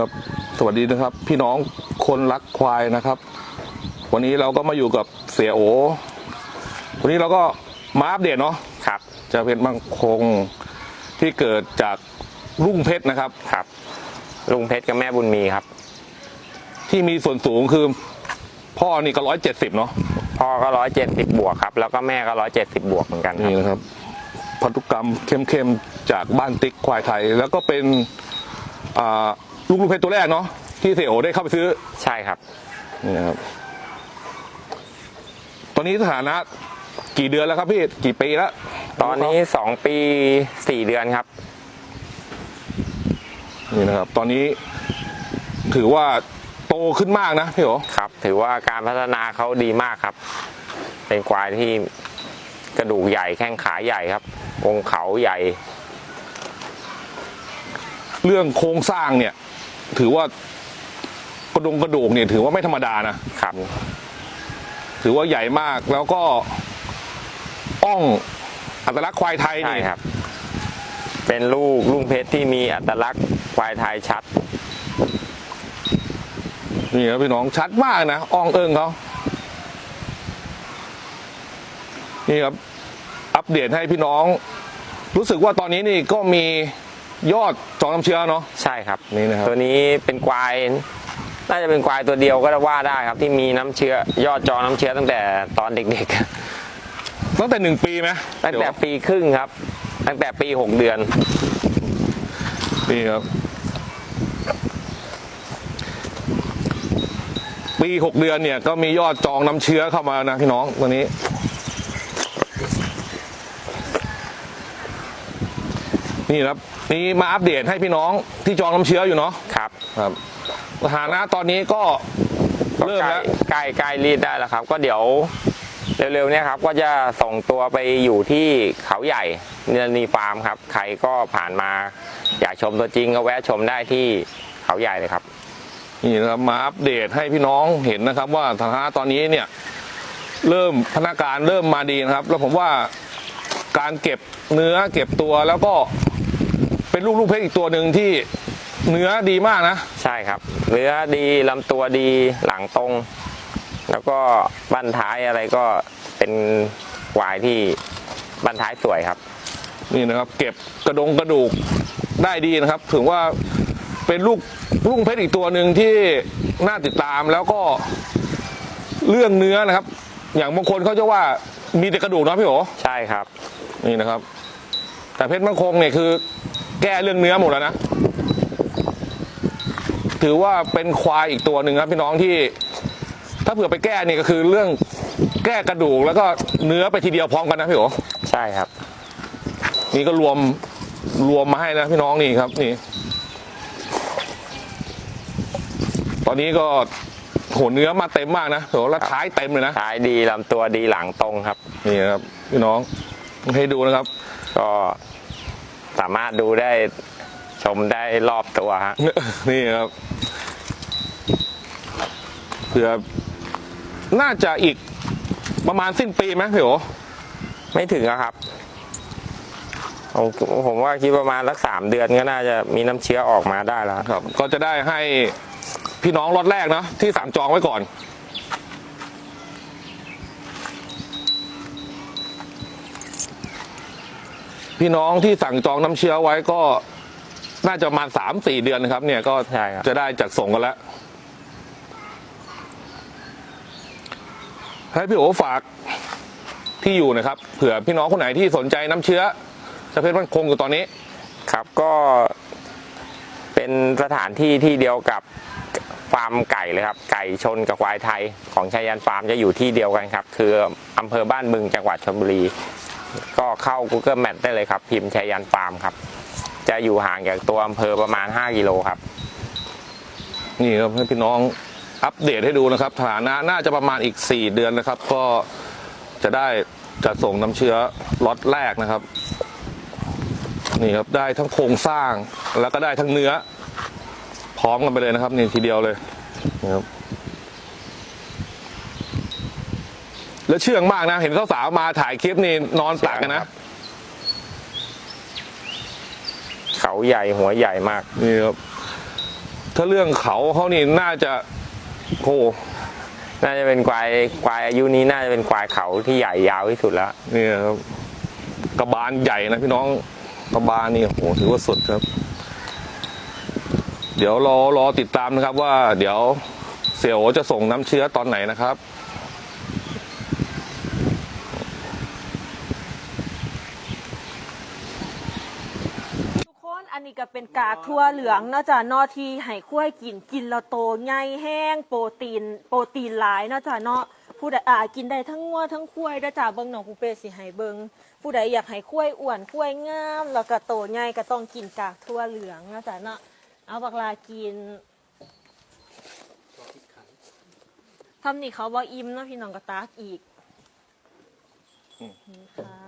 ครับนี่ครับสวัสดีนะครับ พี่น้องคนรักควายนะครับ วันนี้เราก็มาอยู่กับเสียโอ วันนี้เราก็มาอัปเดตเนาะครับ จะเป็นบางคงที่เกิดจากรุ่งเพชรนะครับ ครับลุงเพชรกับแม่บุญมีครับ ที่มีส่วนสูงคือพ่อนี่ก็ร้อยเจ็ดสิบเนาะพ่อก็ร้อยเจ็ดสิบบวกครับ แล้วก็แม่ก็ร้อยเจ็ดสิบบวกเหมือนกันคนี่รับนะครับพันธุกรรมเข้มๆจากบ้านติ๊กควายไทย แล้วก็เป็นอ่า ลูกลูกเพชรตัวแรกเนาะที่เสียโอได้เข้าไปซื้อใช่ครับ นี่นะครับ ตอนนี้สถานะกี่เดือนแล้วครับพี่กี่ปีแล้วตอนนี้สองปีสี่เดือนครับ นี่นะครับ ตอนนี้ถือว่าโตขึ้นมากนะพี่โอครับ ถือว่าการพัฒนาเขาดีมากครับ เป็นควายที่กระดูกใหญ่แข้งขาใหญ่ครับองค์เขาใหญ่ เรื่องโครงสร้างเนี่ย ถือว่ากระดงกระดูกเนี่ยถือว่าไม่ธรรมดานะครับ ถือว่าใหญ่มากแล้วก็อ่องอัตลักษณ์ควายไทยใช่นี่ครับ เป็นลูกลุงเพชรที่มีอัตลักษณ์ควายไทยชัด นี่ครับพี่น้องชัดมากนะอ่องเอิงเขานี่ครับอัปเดตให้พี่น้อง รู้สึกว่าตอนนี้นี่ก็มี ยอดจองน้ำเชื้อเนาะ ใช่ครับนี่นะครับ ตัวนี้เป็นควายน่าจะเป็นควายตัวเดียวก็ว่าได้ครับ ที่มีน้ำเชื้อยอดจองน้ำเชื้อตั้งแต่ตอนเด็กตั้งแต่หนึ่งปีไหมๆ ตั้งแต่ปีครึ่งครับ ตั้งแต่ปีหกเดือนนี่ครับ ปีหกเดือนเนี่ยก็มียอดจองน้ำเชื้อเข้ามานะพี่น้องตัวนี้ นี่ครับนี่มาอัปเดตให้พี่น้องที่จองน้ำเชื้ออยู่เนาะครับครับสถานะตอนนี้ก็เริ่มใกล้แล้ว ใกล้ใกล้รีดได้แล้วครับ ก็เดี๋ยวเร็วๆเนี่ยครับ ก็จะส่งตัวไปอยู่ที่เขาใหญ่เนนีฟาร์มครับ ใครก็ผ่านมาอยากชมตัวจริงก็แวะชมได้ที่เขาใหญ่เลยครับ นี่นะครับมาอัปเดตให้พี่น้องเห็นนะครับ ว่าสถานะตอนนี้เนี่ยเริ่มพนักการเริ่มมาดีนะครับ แล้วผมว่าการเก็บเนื้อเก็บตัวแล้วก็ เป็นลูกลูกเพชรอีกตัวหนึ่งที่เนื้อดีมากนะ ใช่ครับ เนื้อดีลำตัวดีหลังตรง แล้วก็บั้นท้ายอะไรก็เป็นควายที่บั้นท้ายสวยครับ นี่นะครับ เก็บกระดงกระดูกได้ดีนะครับถือว่าเป็นลูกลูกเพชรอีกตัวหนึ่งที่น่าติดตามแล้วก็เรื่องเนื้อนะครับ อย่างบางคนเขาจะว่ามีแต่กระดูกนะพี่โอใช่ครับ นี่นะครับ แต่เพชรมังคงเนี่ยคือ แก้เรื่องเนื้อหมดแล้วนะ ถือว่าเป็นควายอีกตัวหนึ่งครับพี่น้องที่ ถ้าเผื่อไปแก้เนี่ยก็คือเรื่องแก้กระดูกแล้วก็เนื้อไปทีเดียวพร้อมกันนะพี่โอใช่ครับ นี่ก็รวมรวมมาให้นะพี่น้องนี่ครับนี่ ตอนนี้ก็โหเนื้อมาเต็มมากนะโหแล้วท้ายเต็มเลยนะท้ายดีลำตัวดีหลังตรงครับ นี่นะครับ พี่น้องให้ดูนะครับ ก็ สามารถดูได้ชมได้รอบตัวฮะ นี่ครับเผื่อน่าจะอีกประมาณสิ้นปีไหมพี่โอไม่ถึงอะครับ ผมผมว่าคิดประมาณสักสามเดือนก็น่าจะมีน้ำเชื้อออกมาได้แล้ว ครับ ก็จะได้ให้พี่น้องรถแรกนะที่สั่งจองไว้ก่อน พี่น้องที่สั่งจองน้ำเชื้อไว้ก็น่าจะประมาณสามสี่เดือนนะครับ เนี่ยก็ใช่ครับ จะได้จัดส่งกันแล้ว ให้พี่โอฝากที่อยู่นะครับ เผื่อพี่น้องคนไหนที่สนใจน้ำเชื้อจะเพชรมันคงอยู่ตอนนี้ ครับก็เป็นสถานที่ที่เดียวกับฟาร์มไก่เลยครับ ไก่ชนกับควายไทยของชายันฟาร์มจะอยู่ที่เดียวกันครับ คืออำเภอบ้านบึงจังหวัดชลบุรี ก็เข้า Google Map ได้เลยครับ พิมพ์ชายันฟาร์มครับ จะอยู่ห่างจากตัวอำเภอประมาณ 5 กิโลครับ นี่ครับให้พี่น้องอัปเดตให้ดูนะครับฐานะน่าจะประมาณอีก 4 เดือนนะครับ ก็จะได้จะส่งน้ำเชื้อล็อตแรกนะครับ นี่ครับได้ทั้งโครงสร้างแล้วก็ได้ทั้งเนื้อ พร้อมกันไปเลยนะครับ นี่ทีเดียวเลยนี่ครับ แล้วเชื่องมากนะ เห็นสาวๆมาถ่ายคลิปนี่นอนตักกันนะคเขาใหญ่หัวใหญ่มาก นี่ครับ ถ้าเรื่องเขาเขานี่น่าจะโหน่าจะเป็นควายควายอายุนี้น่าจะเป็นควายเขาที่ใหญ่ยาวที่สุดแล้วนี่ครับกระบาลใหญ่นะพี่น้องกระบาลนี่โหถือว่าสุดครับ เดี๋ยวรอรอติดตามนะครับว่า เดี๋ยวเสี่ยวจะส่งน้ำเชื้อตอนไหนนะครับ ทุกค นอันนี้ก็เป็นกากทั่วเหลืองเนาะจ้ะเนอที่ให้คุ้ยกินกินแล้วโตใหญ่แห้งโปรตีน โปรตีนหลายเนาะจ้ะเนาะผู้ใดอ่ากินได้ทั้งงัวทั้งคุ้ยเด้อจ้ะเบิ่งน้องผู้เปสิให้เบิ่งผู้ใดอยากให้คุ้ยอ้วนคุ้ยงามแล้วก็โตใหญ่ก็ต้องกินกากทั่วเหลืองเนาะจ้ะเนาะเอาบักลากินทำนี่เขาบ่อิ่มเนาะพี่น้องก็ตากอีกนี่ค่ะ